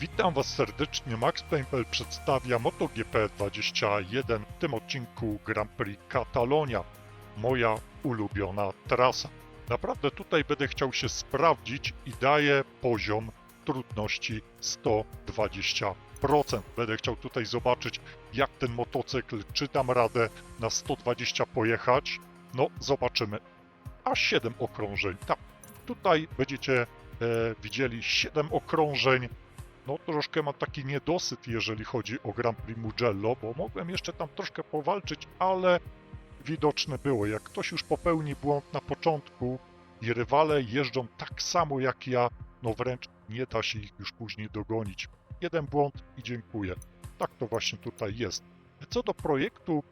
Witam Was serdecznie, Max Plainpel przedstawia MotoGP 21, w tym odcinku Grand Prix Catalonia, moja ulubiona trasa. Naprawdę tutaj będę chciał się sprawdzić i daję poziom trudności 120%. Będę chciał tutaj zobaczyć, jak ten motocykl, czy dam radę na 120 pojechać. No, zobaczymy. A 7 okrążeń, tak. Tutaj będziecie e, widzieli 7 okrążeń. No, troszkę mam taki niedosyt, jeżeli chodzi o Grand Prix Mugello, bo mogłem jeszcze tam troszkę powalczyć, ale widoczne było, jak ktoś już popełni błąd na początku i rywale jeżdżą tak samo jak ja, no wręcz nie da się ich już później dogonić. Jeden błąd i dziękuję. Tak to właśnie tutaj jest. Co do projektu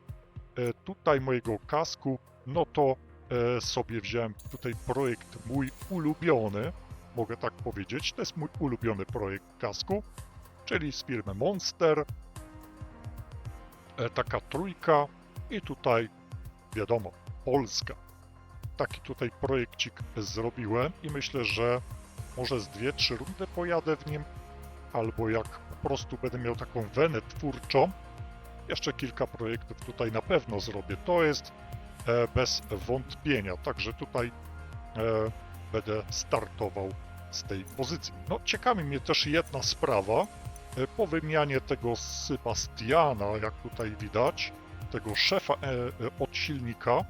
e, tutaj mojego kasku, no to e, sobie wziąłem tutaj projekt mój ulubiony, mogę tak powiedzieć. To jest mój ulubiony projekt kasku, czyli z firmy Monster. E, taka trójka i tutaj wiadomo, Polska. Taki tutaj projekcik zrobiłem i myślę, że może z dwie, trzy rundy pojadę w nim, albo jak po prostu będę miał taką wenę twórczą, jeszcze kilka projektów tutaj na pewno zrobię. To jest e, bez wątpienia, także tutaj e, będę startował z tej pozycji. No, ciekawi mnie też jedna sprawa. E, Po wymianie tego Sebastiana, jak tutaj widać, tego szefa e, e, od silnika,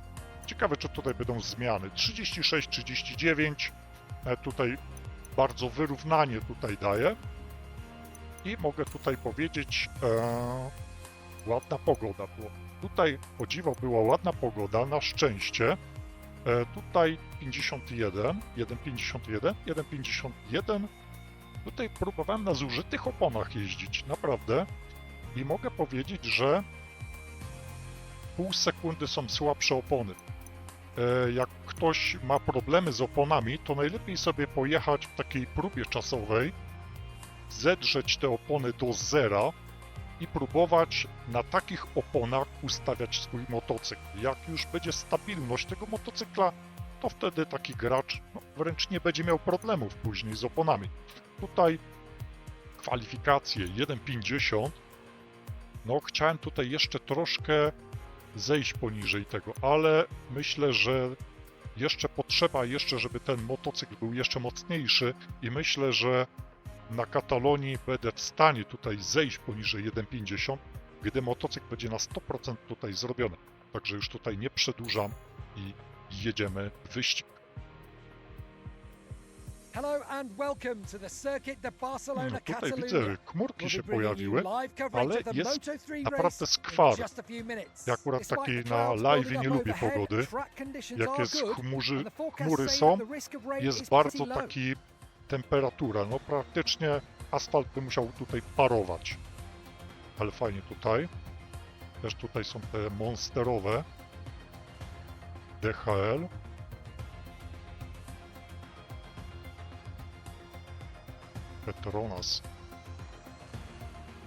ciekawe czy tutaj będą zmiany. 36, 39, e, tutaj bardzo wyrównanie tutaj daje. I mogę tutaj powiedzieć, e, ładna pogoda była. Tutaj, o dziwo, była ładna pogoda, na szczęście. E, tutaj 51, 1,51, 1,51. Tutaj próbowałem na zużytych oponach jeździć, naprawdę. I mogę powiedzieć, że pół sekundy są słabsze opony. E, Jak ktoś ma problemy z oponami, to najlepiej sobie pojechać w takiej próbie czasowej, zedrzeć te opony do zera i próbować na takich oponach ustawiać swój motocykl. Jak już będzie stabilność tego motocykla, to wtedy taki gracz no, wręcz nie będzie miał problemów później z oponami. Tutaj kwalifikacje 1.50. No, chciałem tutaj jeszcze troszkę zejść poniżej tego, ale myślę, że jeszcze potrzeba jeszcze, żeby ten motocykl był jeszcze mocniejszy i myślę, że na Katalonii będę w stanie tutaj zejść poniżej 1.50, gdy motocykl będzie na 100% tutaj zrobiony. Także już tutaj nie przedłużam i jedziemy w wyścig. Hello and welcome to the circuit de Barcelona No tutaj widzę, chmurki się pojawiły. ale jest Moto3 naprawdę skwar. Ja akurat takiej na live nie lubię pogody. Jak jest chmurzy, chmury są, jest bardzo taki temperatura, no praktycznie asfalt by musiał tutaj parować. Ale fajnie tutaj. Też tutaj są te monsterowe DHL. Petronas.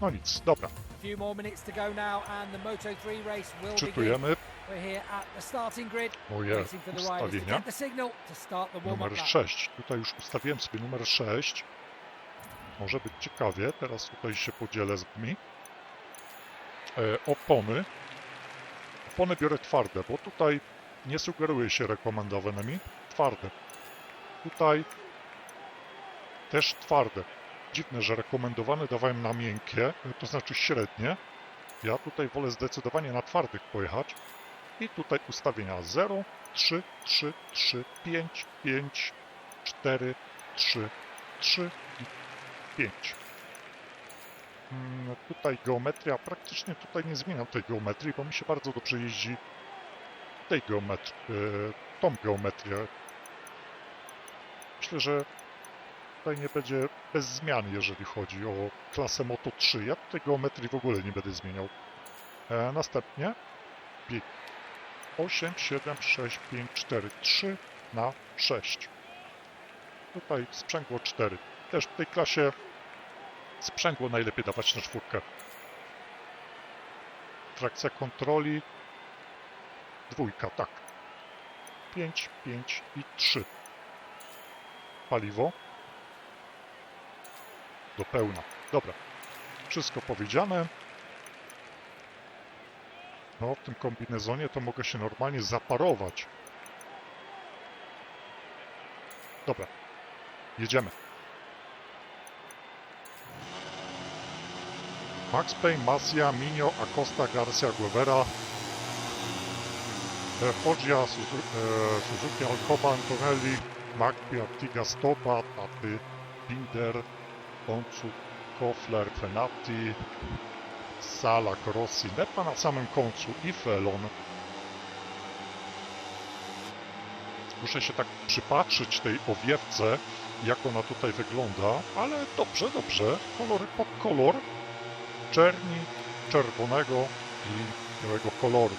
No nic, dobra. A few more minutes to go now and the Moto3 race will begin. Czytujemy We're here at the starting grid, moje waiting for the riders to ustawienia. get the signal to start the warm-up Numer lap. 6. Tutaj już ustawiłem sobie numer 6. Może być ciekawie. Teraz tutaj się podzielę z wami. E, opony. Opony biorę twarde, bo tutaj nie sugeruje się rekomendowanymi. Twarde. Tutaj też twarde. Dziwne, że rekomendowane dawałem na miękkie, e, to znaczy średnie. Ja tutaj wolę zdecydowanie na twardych pojechać. I tutaj ustawienia 0, 3, 3, 3, 5, 5, 4, 3, 3 i 5. Mm, Tutaj geometria, praktycznie tutaj nie zmieniam tej geometrii, bo mi się bardzo dobrze jeździ tej geometrii, tą geometrię. Myślę, że tutaj nie będzie bez zmian, jeżeli chodzi o klasę Moto 3. Ja tej geometrii w ogóle nie będę zmieniał. E, następnie bieg 8, 7, 6, 5, 4, 3 na 6. Tutaj sprzęgło 4. Też w tej klasie sprzęgło najlepiej dawać na czwórkę. Trakcja kontroli dwójka, tak. 5, 5 i 3. Paliwo do pełna. Dobra, wszystko powiedziane. No, w tym kombinezonie to mogę się normalnie zaparować. Dobra, jedziemy. Max Payne, Masia, Minio, Acosta, Garcia, Guevara, e, Foggia, Suzu- e, Suzuki, Alcoba, Antonelli, Magpi, Artiga, Stopa, Taty, Binder, Oncu, Kofler, Fenati, Sala, Rossi, Nepa na samym końcu i Felon. Muszę się tak przypatrzyć tej owiewce, jak ona tutaj wygląda, ale dobrze, dobrze. Kolory pod kolor. Czerni, czerwonego i białego koloru.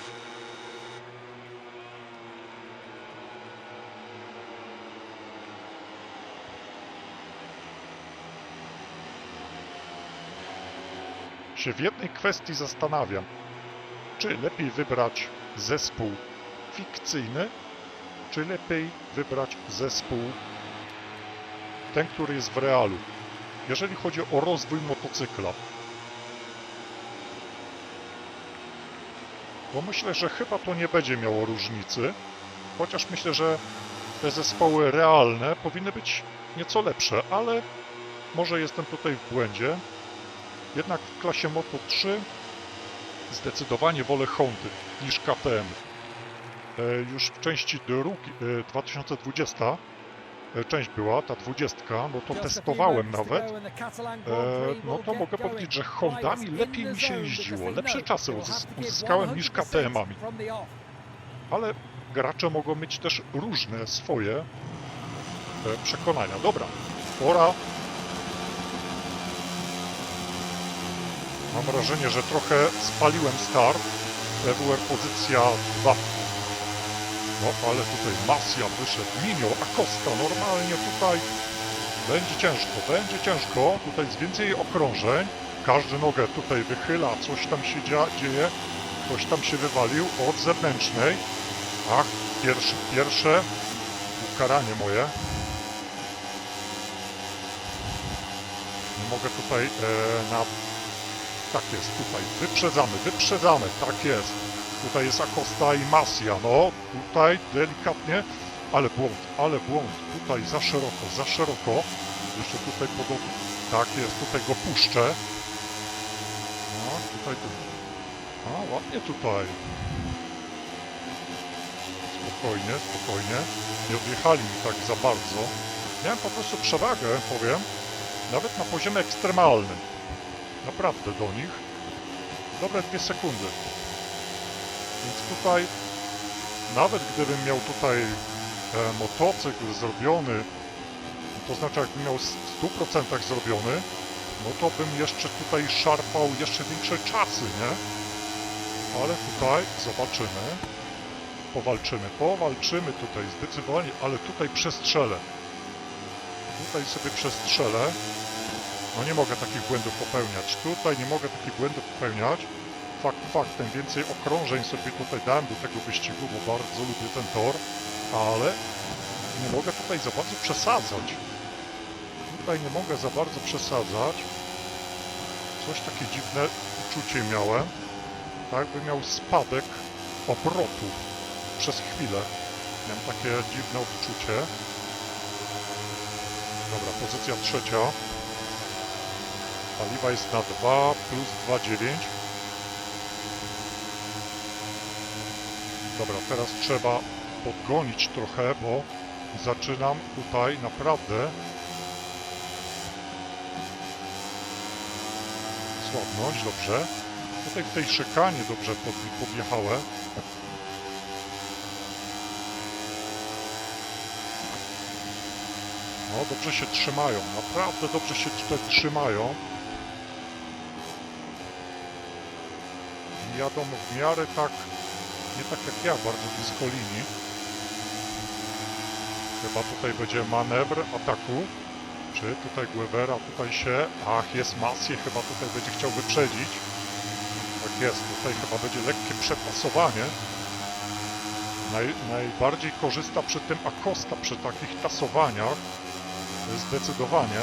Się w jednej kwestii zastanawiam. Czy lepiej wybrać zespół fikcyjny, czy lepiej wybrać zespół ten, który jest w realu, jeżeli chodzi o rozwój motocykla. Bo myślę, że chyba to nie będzie miało różnicy, chociaż myślę, że te zespoły realne powinny być nieco lepsze, ale może jestem tutaj w błędzie. Jednak w klasie Moto 3 zdecydowanie wolę Hondy niż KTM. E, Już w części drugi, e, 2020 e, część była, ta 20, no to testowałem nawet. No to mogę powiedzieć, że Hondami lepiej mi się jeździło, lepsze czasy uzys- uzyskałem niż KTM-ami. Ale gracze mogą mieć też różne swoje przekonania. Dobra, pora Mam wrażenie, że trochę spaliłem start. EWR pozycja 2. No ale tutaj Masja wyszedł, Minio, Acosta, normalnie tutaj będzie ciężko, będzie ciężko. Tutaj jest więcej okrążeń. Każdy nogę tutaj wychyla, coś tam się dzieje. Ktoś tam się wywalił od zewnętrznej. Ach, pierwsze, pierwsze ukaranie moje. Nie mogę tutaj e, na tak jest, tutaj. Wyprzedzamy, wyprzedzamy, tak jest. Tutaj jest Acosta i Masia, no. Tutaj delikatnie, ale błąd, ale błąd. Tutaj za szeroko, za szeroko. Jeszcze tutaj podobnie. Tak jest, tutaj go puszczę. No, tutaj tu. A, ładnie tutaj. Spokojnie, spokojnie. Nie odjechali mi tak za bardzo. Miałem po prostu przewagę, powiem. Nawet na poziomie ekstremalnym naprawdę do nich. Dobre dwie sekundy. Więc tutaj, nawet gdybym miał tutaj e, motocykl zrobiony, to znaczy jakbym miał w 100% zrobiony, no to bym jeszcze tutaj szarpał jeszcze większe czasy, nie? Ale tutaj zobaczymy. Powalczymy, powalczymy tutaj zdecydowanie, ale tutaj przestrzelę. Tutaj sobie przestrzelę. No nie mogę takich błędów popełniać. Tutaj nie mogę takich błędów popełniać. Fakt faktem, więcej okrążeń sobie tutaj dałem do tego wyścigu, bo bardzo lubię ten tor, ale nie mogę tutaj za bardzo przesadzać. Tutaj nie mogę za bardzo przesadzać. Coś takie dziwne uczucie miałem. Tak by miał spadek obrotów przez chwilę. Miałem takie dziwne odczucie. Dobra, pozycja trzecia. Paliwa jest na 2 plus 2,9. Dobra, teraz trzeba podgonić trochę, bo zaczynam tutaj naprawdę słabnąć, dobrze. Tutaj w tej szykanie dobrze pod, podjechałem. No, dobrze się trzymają, naprawdę dobrze się tutaj trzymają. Jadą w miarę tak, nie tak jak ja, bardzo blisko linii. Chyba tutaj będzie manewr ataku. Czy tutaj Guevara, tutaj się... Ach, jest Masie, chyba tutaj będzie chciał wyprzedzić. Tak jest, tutaj chyba będzie lekkie przepasowanie. Naj, najbardziej korzysta przy tym Acosta, przy takich tasowaniach. Zdecydowanie.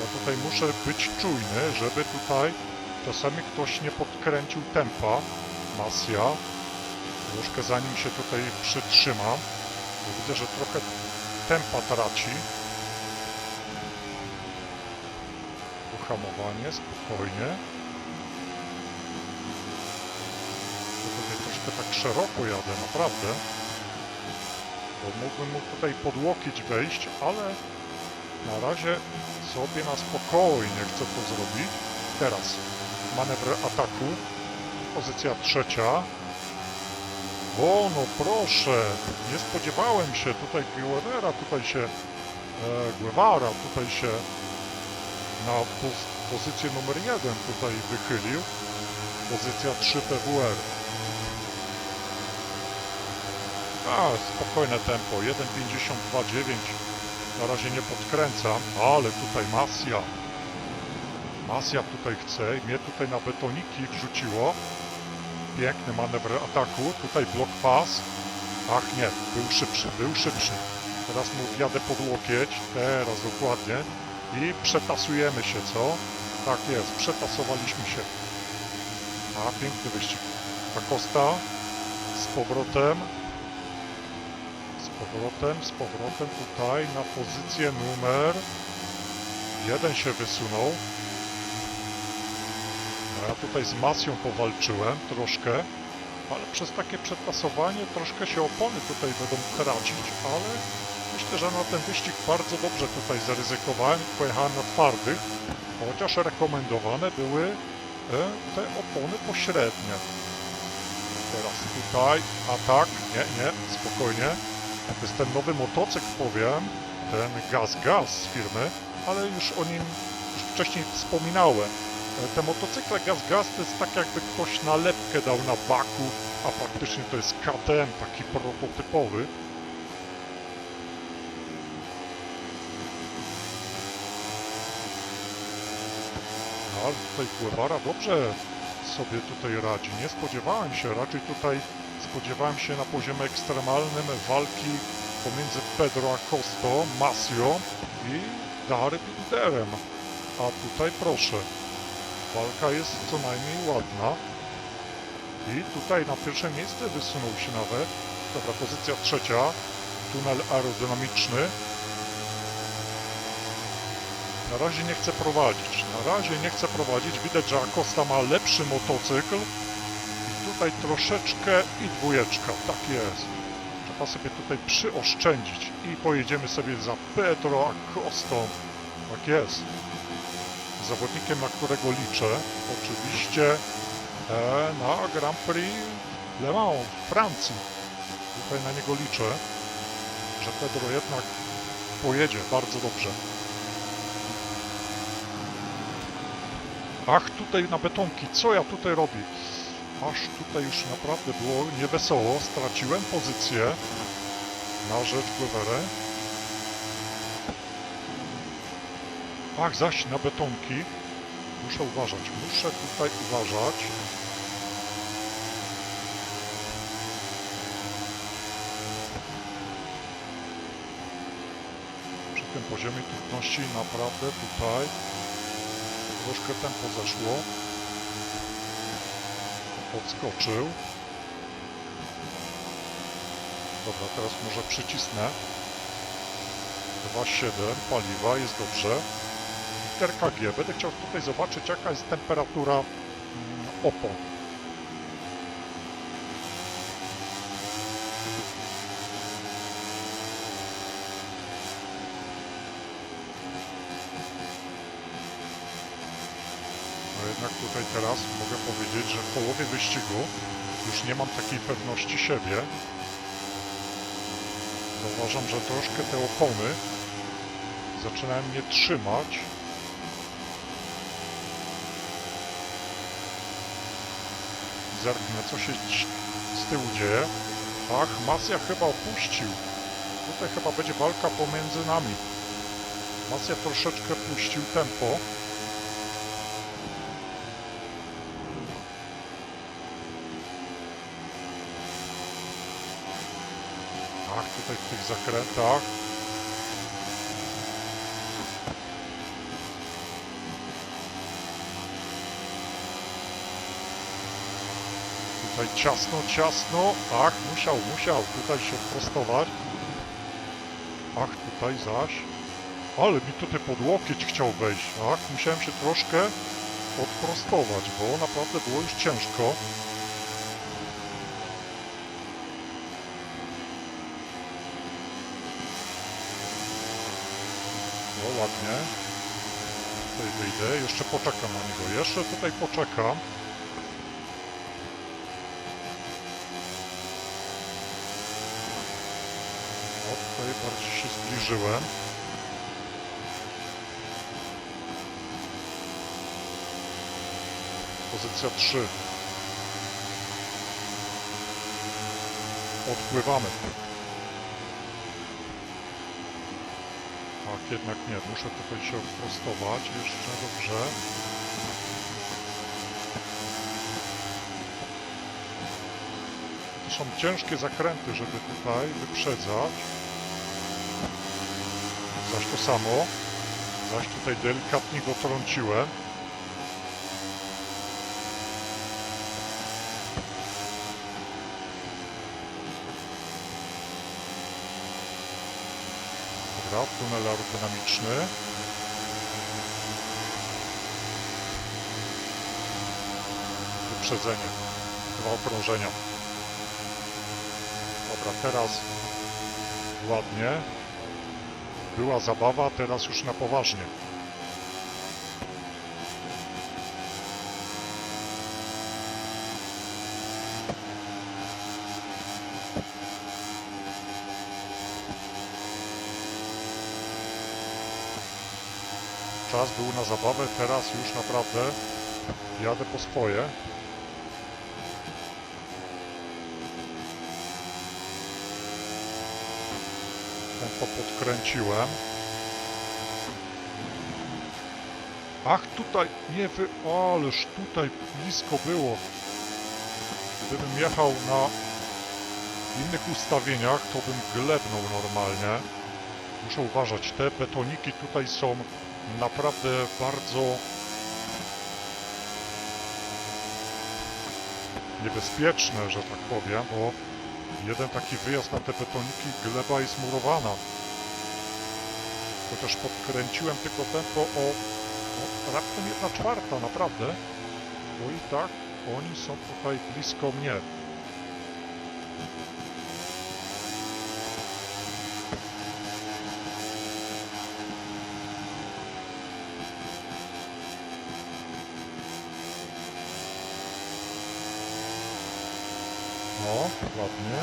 Ja tutaj muszę być czujny, żeby tutaj czasami ktoś nie podkręcił tempa. Masja. Troszkę zanim się tutaj przytrzymam. Bo widzę, że trochę tempa traci. Uhamowanie, spokojnie. To tutaj troszkę tak szeroko jadę, naprawdę. Bo mógłbym mu tutaj pod łokieć wejść, ale na razie sobie na spokojnie chcę to zrobić. Teraz manewr ataku. Pozycja trzecia. O, no proszę, nie spodziewałem się, tutaj Guevara tutaj się, e, Guevara tutaj się na poz, pozycję numer jeden tutaj wychylił. Pozycja 3 PWR. A, spokojne tempo, 1.52.9. Na razie nie podkręcam, ale tutaj Masja. Masja tutaj chce mnie tutaj na betoniki wrzuciło. Piękny manewr ataku, tutaj blok pas. Ach nie, był szybszy, był szybszy. Teraz mu wjadę pod łokieć, teraz dokładnie. I przetasujemy się, co? Tak jest, przetasowaliśmy się. A, piękny wyścig. Acosta z powrotem. Z powrotem, z powrotem tutaj na pozycję numer jeden się wysunął. Ja tutaj z Masją powalczyłem troszkę, ale przez takie przetasowanie troszkę się opony tutaj będą tracić, ale myślę, że na ten wyścig bardzo dobrze tutaj zaryzykowałem. Pojechałem na twardych, chociaż rekomendowane były e, te opony pośrednie. Teraz tutaj atak, nie, nie, spokojnie. To jest ten nowy motocykl, powiem, ten Gaz Gaz z firmy, ale już o nim już wcześniej wspominałem. E, Te motocykle Gaz Gaz to jest tak jakby ktoś nalepkę dał na baku, a faktycznie to jest KTM taki prototypowy. No, ale tutaj Guevara dobrze sobie tutaj radzi. Nie spodziewałem się, raczej tutaj spodziewałem się na poziomie ekstremalnym walki pomiędzy Pedro Acosto, Masio i Darby Biderem. A tutaj proszę, walka jest co najmniej ładna. I tutaj na pierwsze miejsce wysunął się nawet. Dobra, pozycja trzecia. Tunel aerodynamiczny. Na razie nie chce prowadzić. Na razie nie chce prowadzić. Widać, że Acosta ma lepszy motocykl. I tutaj troszeczkę i dwójeczka. Tak jest. Trzeba sobie tutaj przyoszczędzić. I pojedziemy sobie za Pedro Acostą. Tak jest. Zawodnikiem, na którego liczę. Oczywiście e, na Grand Prix Le Mans w Francji. Tutaj na niego liczę, że Pedro jednak pojedzie bardzo dobrze. Ach, tutaj na betonki, co ja tutaj robię? Aż tutaj już naprawdę było niewesoło. Straciłem pozycję na rzecz Guevara. Ach, zaś na betonki. Muszę uważać, muszę tutaj uważać. Przy tym poziomie trudności naprawdę tutaj troszkę tempo zeszło. Podskoczył. Dobra, teraz może przycisnę. 2,7 paliwa, jest dobrze. Liter KG. Będę chciał tutaj zobaczyć, jaka jest temperatura mm, opon. No jednak tutaj teraz mogę powiedzieć, że w połowie wyścigu już nie mam takiej pewności siebie. Zauważam, że troszkę te opony zaczynają mnie trzymać. Zerknę, co się z tyłu dzieje. Ach, Masja chyba opuścił. Tutaj chyba będzie walka pomiędzy nami. Masja troszeczkę puścił tempo. Ach, tutaj w tych zakrętach Tutaj ciasno, ciasno. Ach, musiał, musiał tutaj się prostować. Ach, tutaj zaś. Ale mi tutaj pod łokieć chciał wejść. Ach, musiałem się troszkę odprostować, bo naprawdę było już ciężko. No ładnie. Tutaj wyjdę, jeszcze poczekam na niego. Jeszcze tutaj poczekam. O, tutaj bardziej się zbliżyłem. Pozycja 3. Odpływamy. Tak, jednak nie. Muszę tutaj się prostować jeszcze dobrze. To są ciężkie zakręty, żeby tutaj wyprzedzać. Zaś to samo. Zaś tutaj delikatnie go trąciłem. Dobra, tunel aerodynamiczny. Wyprzedzenie. Dwa okrążenia. Dobra, teraz ładnie. Była zabawa, teraz już na poważnie. Czas był na zabawę, teraz już naprawdę jadę po swoje. Tempo podkręciłem. Ach, tutaj, nie wy... Ależ tutaj blisko było. Gdybym jechał na innych ustawieniach, to bym glebnął normalnie. Muszę uważać, te betoniki tutaj są naprawdę bardzo niebezpieczne, że tak powiem, bo jeden taki wyjazd na te betoniki gleba jest murowana. Chociaż podkręciłem tylko tempo o, o raptem 1 czwarta, naprawdę. Bo i tak oni są tutaj blisko mnie. No, ładnie.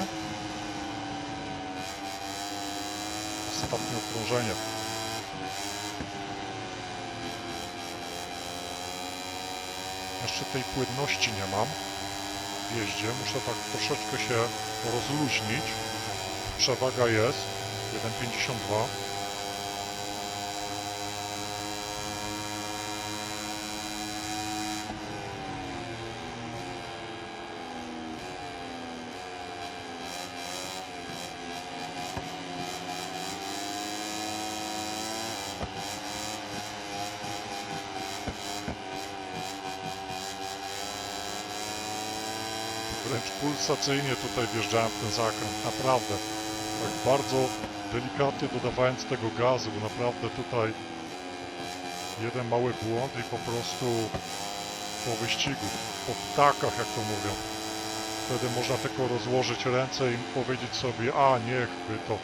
Ostatnie okrążenie. Jeszcze tej płynności nie mam w jeździe. Muszę tak troszeczkę się rozluźnić. Przewaga jest 1,52. Wręcz pulsacyjnie tutaj wjeżdżałem w ten zakręt, naprawdę. Tak bardzo delikatnie dodawając tego gazu, naprawdę tutaj jeden mały błąd i po prostu po wyścigu, po ptakach jak to mówią. Wtedy można tylko rozłożyć ręce i powiedzieć sobie, a niechby to.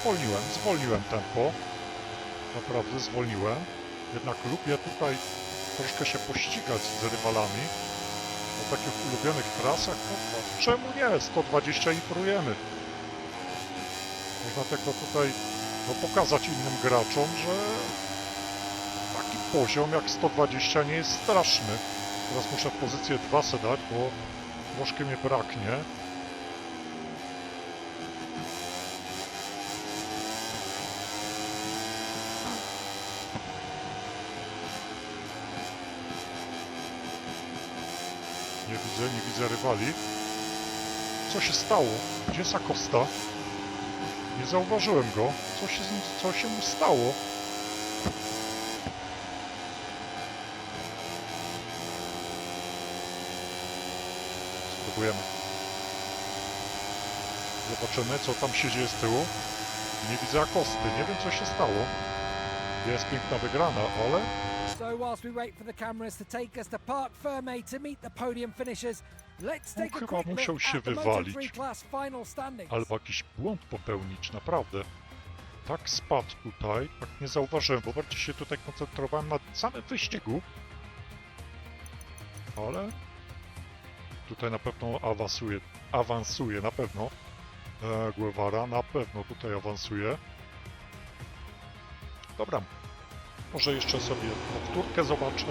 Zwolniłem, zwolniłem tempo naprawdę zwolniłem. Jednak lubię tutaj troszkę się pościgać z rywalami. Na takich ulubionych trasach, no to czemu nie? 120 i prujemy. Można tylko tutaj no, pokazać innym graczom, że taki poziom jak 120 nie jest straszny. Teraz muszę pozycję 2 se dać, bo troszkę mnie braknie. widzę, nie widzę rywali. Co się stało? Gdzie jest Acosta? Nie zauważyłem go. Co się, co się mu stało? Spróbujemy. Zobaczymy, co tam się dzieje z tyłu. Nie widzę Akosty. Nie wiem, co się stało. Jest piękna wygrana, ale So whilst we wait for the cameras to take us to Park Ferme to meet the podium finishers, let's take a chyba quick musiał look się at the wywalić. Moto3 class final standings. albo jakiś błąd popełnić, naprawdę. Tak spadł tutaj, tak nie zauważyłem, bo bardziej się tutaj koncentrowałem na samym wyścigu. Ale tutaj na pewno awansuje, awansuje na pewno. E, Guevara na pewno tutaj awansuje. Dobra, może jeszcze sobie powtórkę zobaczę.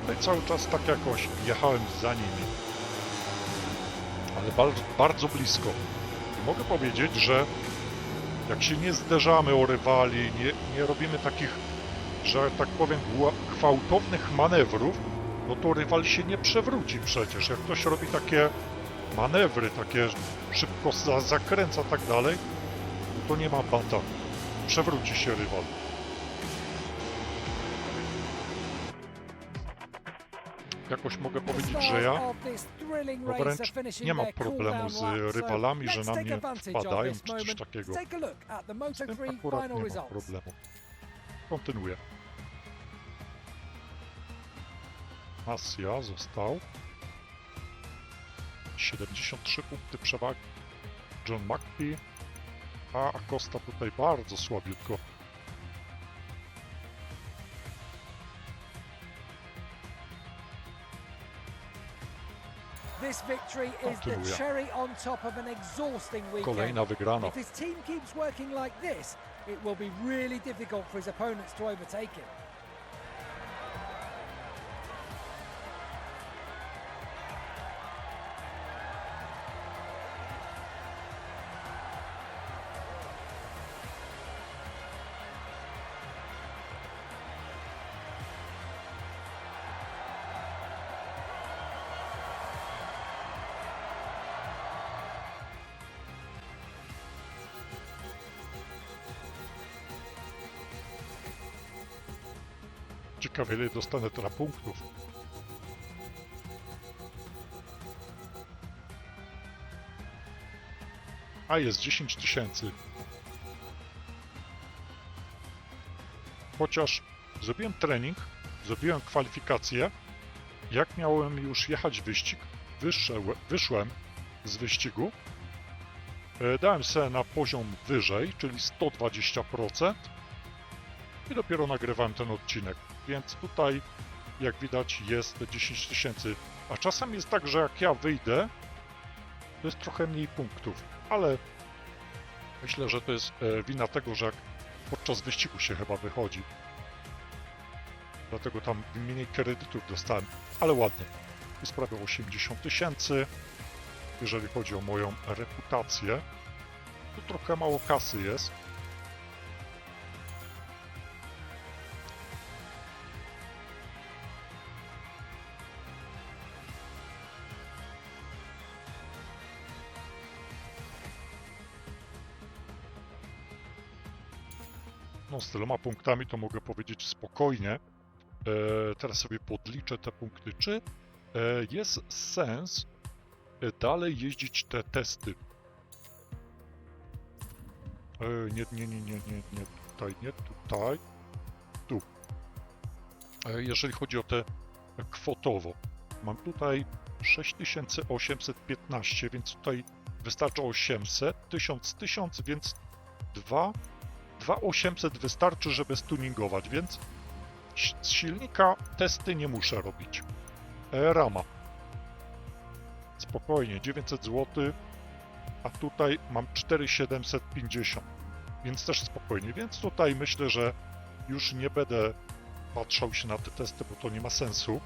Tutaj cały czas tak jakoś jechałem za nimi. Ale bardzo, bardzo blisko. I mogę powiedzieć, że jak się nie zderzamy o rywali, nie, nie robimy takich, że tak powiem, gwałtownych manewrów, no to rywal się nie przewróci przecież. Jak ktoś robi takie manewry, takie szybko za, zakręca tak dalej, no to nie ma bata. Przewróci się rywal. Jakoś mogę powiedzieć, że ja no wręcz nie mam problemu z rywalami, że na mnie wpadają czy coś takiego. Z tym Moto3 akurat nie ma results. problemu. Kontynuuję. Asia został. 73 punkty przewagi. John McPhee. A Acosta tutaj bardzo słabiutko. Kolejna wygrana. If his team keeps working like this, it will be really difficult for his opponents to overtake him. Ciekawe ile dostanę teraz punktów. A jest 10 tysięcy. Chociaż zrobiłem trening, zrobiłem kwalifikacje. Jak miałem już jechać wyścig, wyszłem z wyścigu. E, Dałem sobie na poziom wyżej, czyli 120% i dopiero nagrywałem ten odcinek. Więc tutaj, jak widać, jest 10 tysięcy. A czasem jest tak, że jak ja wyjdę, to jest trochę mniej punktów, ale myślę, że to jest e, wina tego, że jak podczas wyścigu się chyba wychodzi. Dlatego tam mniej kredytów dostałem, ale ładnie. Jest prawie 80 tysięcy. Jeżeli chodzi o moją reputację, to trochę mało kasy jest. No, z tyloma punktami to mogę powiedzieć spokojnie. E, teraz sobie podliczę te punkty. Czy e, jest sens e, dalej jeździć te testy? E, nie, nie, nie, nie, nie, nie tutaj, nie tutaj, tu. E, jeżeli chodzi o te kwotowo, mam tutaj 6815, więc tutaj wystarczy 800, 1000, 1000, więc 2 2800 wystarczy, żeby stuningować, więc z silnika testy nie muszę robić. E, rama. Spokojnie, 900 zł, a tutaj mam 4750, więc też spokojnie. Więc tutaj myślę, że już nie będę patrzał się na te testy, bo to nie ma sensu.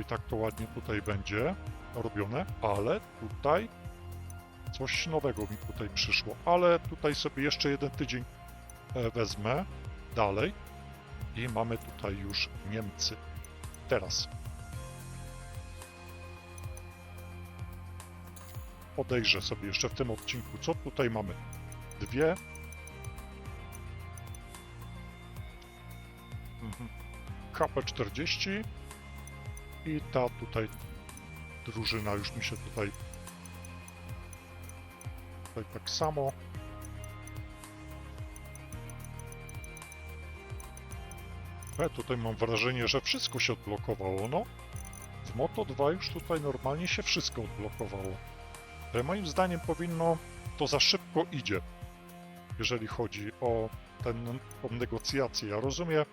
I tak to ładnie tutaj będzie robione, ale tutaj coś nowego mi tutaj przyszło, ale tutaj sobie jeszcze jeden tydzień e, wezmę dalej i mamy tutaj już Niemcy. Teraz. podejrzę sobie jeszcze w tym odcinku, co tutaj mamy. Dwie. Mhm. KP40 i ta tutaj drużyna już mi się tutaj tutaj tak samo. E, tutaj mam wrażenie, że wszystko się odblokowało, no. W Moto 2 już tutaj normalnie się wszystko odblokowało. E, moim zdaniem powinno to za szybko idzie, jeżeli chodzi o ten, tą negocjację. Ja rozumiem,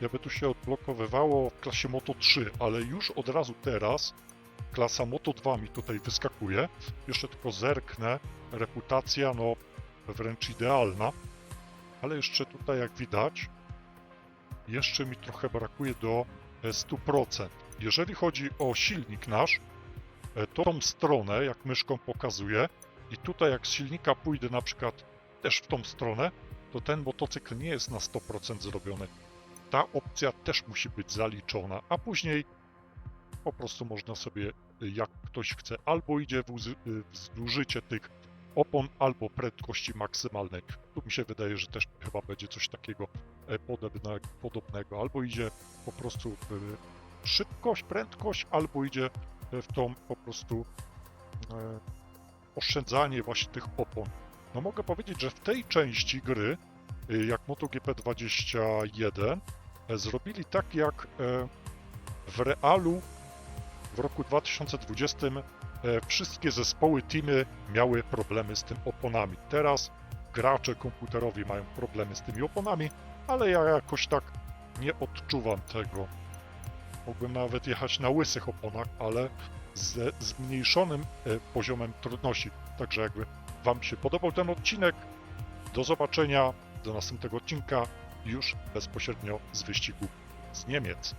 jakby tu się odblokowywało w klasie Moto 3, ale już od razu teraz klasa Moto 2 mi tutaj wyskakuje. Jeszcze tylko zerknę. Reputacja, no wręcz idealna. Ale jeszcze tutaj, jak widać, jeszcze mi trochę brakuje do e, 100%. Jeżeli chodzi o silnik nasz, e, to tą stronę, jak myszką pokazuję, i tutaj jak z silnika pójdę na przykład też w tą stronę, to ten motocykl nie jest na 100% zrobiony. Ta opcja też musi być zaliczona, a później po prostu można sobie, y, jak ktoś chce, albo idzie y, w zużycie tych opon, albo prędkości maksymalnej. Tu mi się wydaje, że też chyba będzie coś takiego e, podobne, podobnego. Albo idzie po prostu w szybkość, prędkość, albo idzie e, w tą po prostu e, oszczędzanie właśnie tych opon. No mogę powiedzieć, że w tej części gry, y, jak MotoGP 21, e, zrobili tak jak w realu w roku 2020 e, wszystkie zespoły, teamy miały problemy z tym oponami. Teraz gracze komputerowi mają problemy z tymi oponami, ale ja jakoś tak nie odczuwam tego. Mógłbym nawet jechać na łysych oponach, ale z zmniejszonym e, poziomem trudności. Także jakby Wam się podobał ten odcinek, do zobaczenia, do następnego odcinka już bezpośrednio z wyścigu z Niemiec.